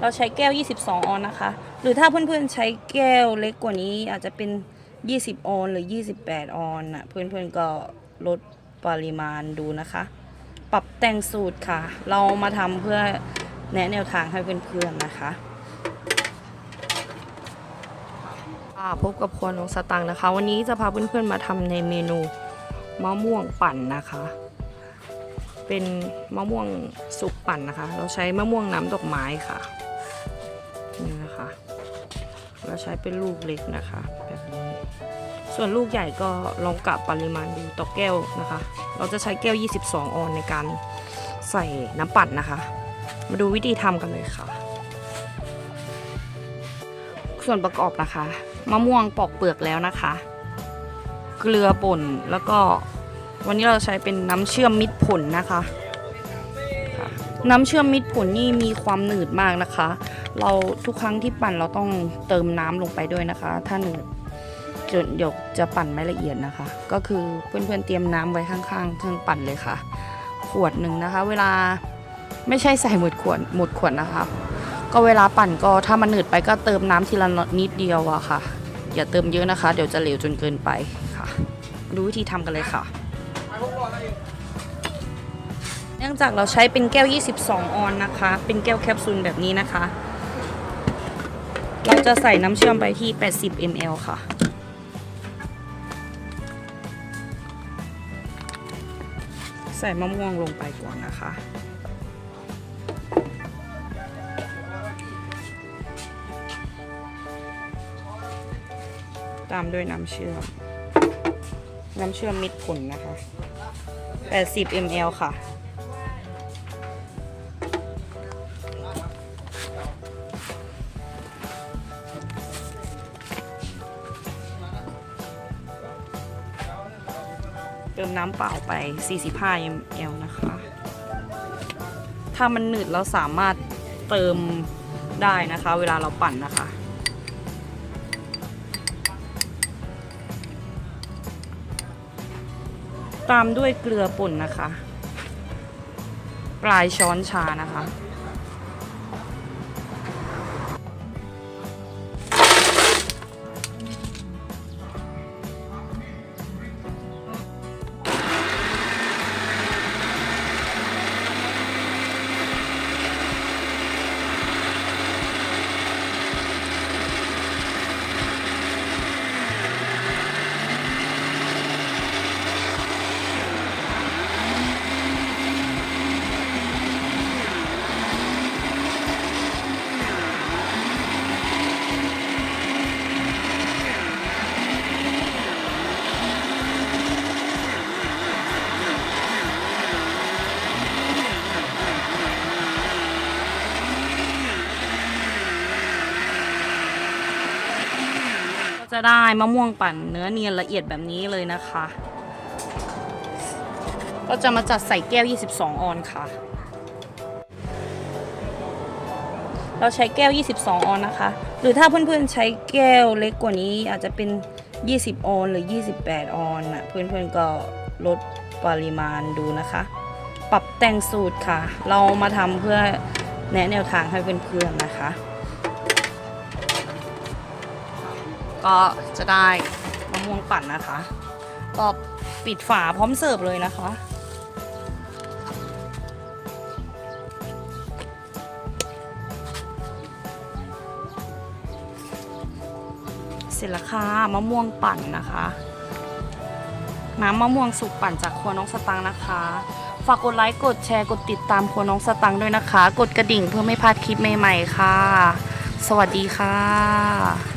เราใช้แก้ว 22 ออนนะคะ หรือถ้าเพื่อนๆใช้แก้วเล็กกว่านี้อาจจะเป็น 20 ออนหรือ 28 ออนน่ะเพื่อนๆก็ลดปริมาณดูนะคะ ปรับแต่งสูตรค่ะ เรามาทำเพื่อแนะแนวทางให้เพื่อนๆนะคะพบกับครัวน้องสตังค์นะคะ วันนี้จะพาเพื่อนๆมาทำในเมนูมะม่วงปั่นนะคะ เป็นมะม่วงสุกปั่นนะคะ เราใช้มะม่วงน้ำดอกไม้ค่ะ เราใช้เป็นลูกเล็กนะคะแบบนี้ส่วนลูกใหญ่ก็ลองกะปริมาณดูต่อแก้วนะคะ เราจะใช้แก้ว 22 ออนในการใส่น้ำปั่นนะคะ มาดูวิธีทำกันเลยค่ะ ส่วนประกอบนะคะมะม่วงปอกเปลือกแล้วนะคะ เกลือป่นแล้วก็วันนี้เราใช้เป็นน้ำเชื่อมมิตรผลนะคะค่ะน้ำเชื่อมมิตรผลนี่มีความหนืดมากนะคะ เราทุกครั้งที่ปั่นเราต้องเติมน้ำลงไปด้วยนะคะ ถ้าหนืดจนเดี๋ยวจะปั่นไม่ละเอียดนะคะ ก็คือเพื่อนๆเตรียมน้ำไว้ข้างๆเครื่องปั่นเลยค่ะ ขวดหนึ่งนะคะ เวลาไม่ใช่ใส่หมดขวดหมดขวดนะคะ ก็เวลาปั่นก็ถ้ามันหนืดไปก็เติมน้ำทีละนิดเดียวอะค่ะ อย่าเติมเยอะนะคะ เดี๋ยวจะเหลวจนเกินไปค่ะ ดูวิธีทำกันเลยค่ะ เนื่องจากเราใช้เป็นแก้ว 22 ออนนะคะ เป็นแก้วแคปซูลแบบนี้นะคะ จะใส่น้ำเชื่อมไปที่ 80 ml ค่ะ ใส่มะม่วงลงไปก่อนนะคะ ตามด้วยน้ำเชื่อม น้ำเชื่อมมิตรผลนะคะ 80 ml ค่ะ เติมน้ำเปล่าไป 45 ml นะคะ ถ้ามันหนืดเราสามารถเติมได้นะคะ เวลาเราปั่นนะคะ ตามด้วยเกลือป่นนะคะ ปลายช้อนชานะคะ ก็จะได้มะม่วงปั่นเนื้อเนียนละเอียดแบบนี้เลยนะคะ ก็จะมาจัดใส่แก้ว 22 ออนค่ะ เราใช้แก้ว 22 ออนนะคะ หรือถ้าเพื่อนๆใช้แก้วเล็กกว่านี้อาจจะเป็น 20 ออนหรือ 28 ออนน่ะเพื่อนๆก็ลดปริมาณดูนะคะ ปรับแต่งสูตรค่ะ เรามาทำเพื่อแนะแนวทางให้เพื่อนๆนะคะ ก็จะได้มะม่วงปั่นนะคะ ก็ปิดฝาพร้อมเสิร์ฟเลยนะคะ เสร็จแล้วค่ะมะม่วงปั่นนะคะ น้ำมะม่วงสุกปั่นจากครัวน้องสตังนะคะฝากกดไลค์กดแชร์กดติดตามครัวน้องสตังด้วยนะคะ กดกระดิ่งเพื่อไม่พลาดคลิปใหม่ๆค่ะ สวัสดีค่ะ